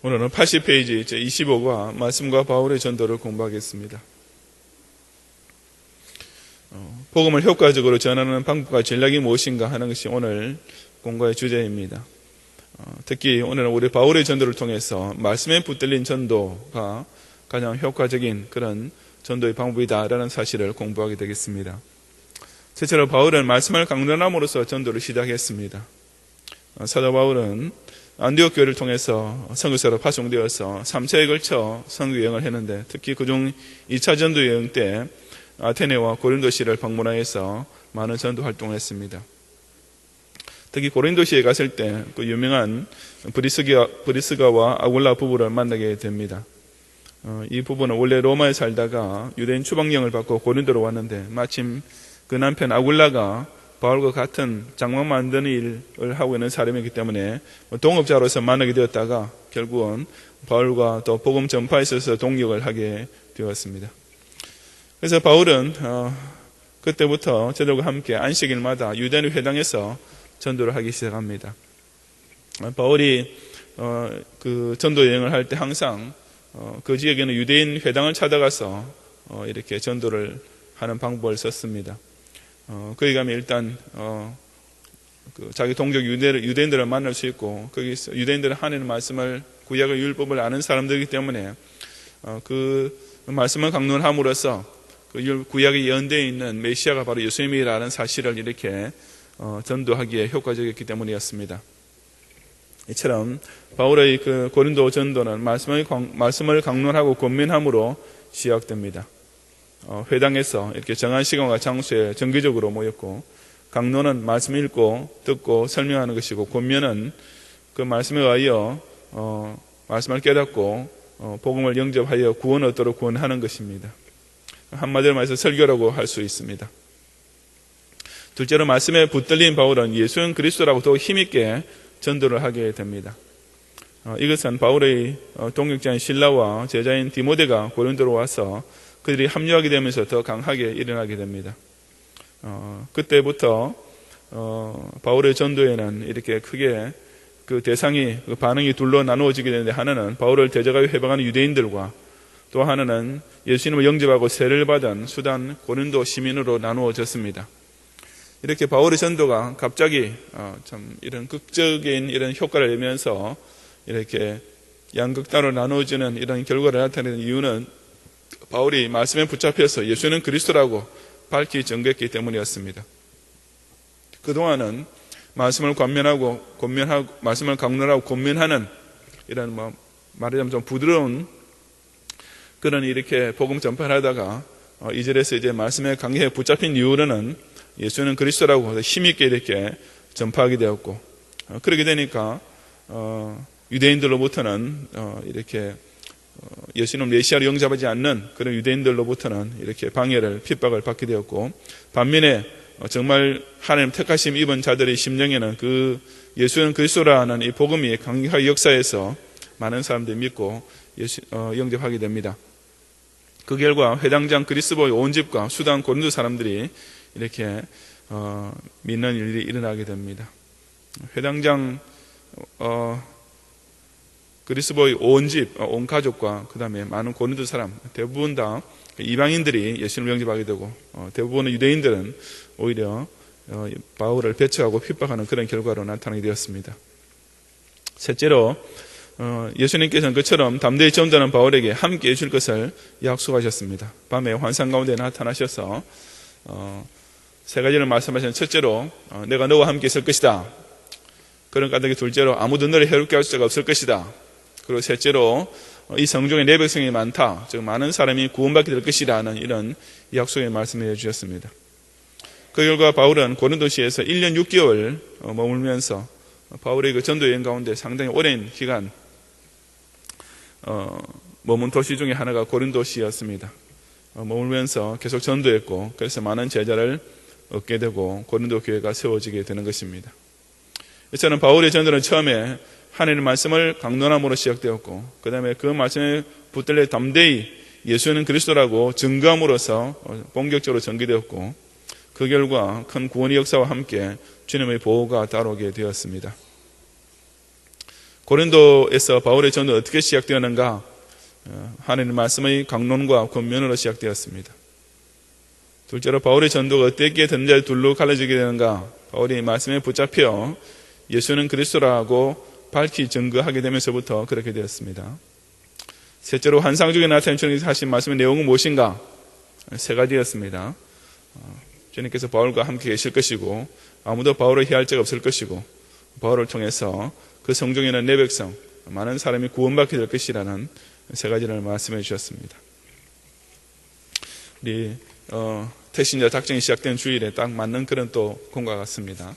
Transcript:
오늘은 80페이지 제 25과 말씀과 바울의 전도를 공부하겠습니다. 어, 복음을 효과적으로 전하는 방법과 전략이 무엇인가 하는 것이 오늘 공부의 주제입니다. 어, 특히 오늘은 우리 바울의 전도를 통해서 말씀에 붙들린 전도가 가장 효과적인 그런 전도의 방법이다라는 사실을 공부하게 되겠습니다. 최초로 바울은 말씀을 강론함으로써 전도를 시작했습니다. 어, 사도 바울은 안디옥 교회를 통해서 선교사로 파송되어서 3차에 걸쳐 선교 여행을 했는데 특히 그중 2차 전도 여행 때 아테네와 고린도시를 방문하여서 많은 전도 활동을 했습니다. 특히 고린도시에 갔을 때 그 유명한 브리스가, 브리스가와 아굴라 부부를 만나게 됩니다. 어, 이 부부는 원래 로마에 살다가 유대인 추방령을 받고 고린도로 왔는데 마침 그 남편 아굴라가 바울과 같은 장막 만드는 일을 하고 있는 사람이기 때문에 동업자로서 만나게 되었다가 결국은 바울과 또 복음 전파에 있어서 동력을 하게 되었습니다. 그래서 바울은 어, 그때부터 저들과 함께 안식일마다 유대인 회당에서 전도를 하기 시작합니다. 바울이 어, 그 전도 여행을 할 때 항상 어, 그 지역에는 유대인 회당을 찾아가서 이렇게 전도를 하는 방법을 썼습니다. 어, 거기 가면 일단 어, 그 자기 동족 유대, 유대인들을 만날 수 있고 거기서 유대인들은 하나님 말씀을 구약의 율법을 아는 사람들이기 때문에 어, 그 말씀을 강론함으로써 그 구약에 연대에 있는 메시아가 바로 예수님이라는 사실을 이렇게 어, 전도하기에 효과적이었기 때문이었습니다. 이처럼 바울의 그 고린도 전도는 말씀을, 말씀을 강론하고 권면함으로 시작됩니다. 어, 회당에서 이렇게 정한 시간과 장소에 정기적으로 모였고 강론은 말씀 읽고 듣고 설명하는 것이고 권면은 그 말씀에 의하여 어, 말씀을 깨닫고 어, 복음을 영접하여 구원 얻도록 구원하는 것입니다. 한마디로 말해서 설교라고 할 수 있습니다. 둘째로 말씀에 붙들린 바울은 예수는 그리스도라고 더 힘있게 전도를 하게 됩니다. 이것은 바울의 동역자인 신라와 제자인 디모데가 고린도로 와서 그들이 합류하게 되면서 더 강하게 일어나게 됩니다. 어, 그때부터 어, 바울의 전도에는 이렇게 크게 그 대상이 그 반응이 둘로 나누어지게 되는데 하나는 바울을 대적하여 해방하는 유대인들과 또 하나는 예수님을 영접하고 세례를 받은 수단 고린도 시민으로 나누어졌습니다. 이렇게 바울의 전도가 갑자기 어, 참 이런 극적인 이런 효과를 내면서 이렇게 양극단으로 나누어지는 이런 결과를 나타내는 이유는 바울이 말씀에 붙잡혀서 예수는 그리스도라고 밝히 전개했기 때문이었습니다. 그동안은 말씀을 권면하고 권면하고 말씀을 강론하고 권면하는 이런 뭐 말하자면 좀 부드러운 그런 이렇게 복음 전파를 하다가 어, 이절에서 이제 말씀에 강하게 붙잡힌 이후로는 예수는 그리스도라고 힘있게 이렇게 전파하게 되었고 어, 그렇게 되니까 어, 유대인들로부터는 이렇게 어, 예수님 메시아를 영접하지 않는 그런 유대인들로부터는 이렇게 방해를 핍박을 받게 되었고 반면에 어, 정말 하나님 택하심 입은 자들의 심령에는 그 예수는 그리스도라는 이 복음이 강력하게 역사에서 많은 사람들이 믿고 예수, 어, 영접하게 됩니다. 그 결과 회당장 그리스보의 온 집과 수단 고린도 사람들이 이렇게 어, 믿는 일이 일어나게 됩니다. 회당장 어, 그리스보의 온 집, 어, 온 가족과 그 다음에 많은 고린도 사람 대부분 다 이방인들이 예수님을 영접하게 되고 어, 대부분의 유대인들은 오히려 어, 바울을 배척하고 핍박하는 그런 결과로 나타나게 되었습니다. 셋째로 예수님께서는 그처럼 담대히 전도하는 바울에게 함께 해줄 것을 약속하셨습니다. 밤에 환상 가운데 나타나셔서 세 가지를 말씀하신 첫째로 내가 너와 함께 있을 것이다. 그런 까닭에 둘째로 아무도 너를 해롭게 할 수가 없을 것이다. 그리고 셋째로 이 성중에 내 백성이 많다. 즉 많은 사람이 구원받게 될 것이라는 이런 약속의 말씀을 해주셨습니다. 그 결과 바울은 고린도시에서 1년 6개월 어, 머물면서 바울의 그 전도 여행 가운데 상당히 오랜 기간 어, 머문 도시 중에 하나가 고린도시였습니다. 어, 머물면서 계속 전도했고 그래서 많은 제자를 얻게 되고 고린도 교회가 세워지게 되는 것입니다. 저는 바울의 전도는 처음에 하나님의 말씀을 강론함으로 시작되었고 그 다음에 그 말씀에 붙들려 담대히 예수는 그리스도라고 증거함으로써 본격적으로 전개되었고 그 결과 큰 구원의 역사와 함께 주님의 보호가 따라오게 되었습니다. 고린도에서 바울의 전도 어떻게 시작되었는가? 어, 하나님 말씀의 강론과 권면으로 시작되었습니다. 둘째로 바울의 전도가 어떻게 던자에 둘로 갈라지게 되는가? 바울이 말씀에 붙잡혀 예수는 그리스도라고 밝히 증거하게 되면서부터 그렇게 되었습니다. 셋째로 환상 중에 나타난 주님께서 하신 말씀의 내용은 무엇인가? 세 가지였습니다. 어, 주님께서 바울과 함께 계실 것이고 아무도 바울을 해할 자가 없을 것이고 바울을 통해서 그 성중에 있는 내 백성 많은 사람이 구원받게 될 것이라는 세 가지를 말씀해 주셨습니다. 우리 어, 태신자 작정이 시작된 주일에 딱 맞는 그런 또 공과 같습니다.